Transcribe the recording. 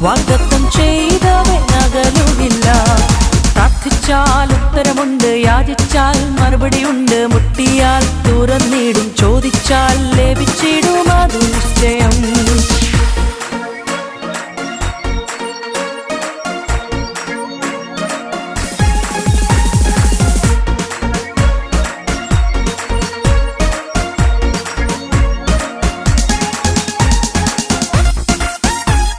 വാഗ്ദത്തം ചെയ്തവൻ അകലുകില്ല. പ്രാർത്ഥിച്ചാൽ ഉത്തരമുണ്ട് യാചിച്ചാൽ മറുപടിയുണ്ട് മുട്ടിയാൽ തുറന്നിടും.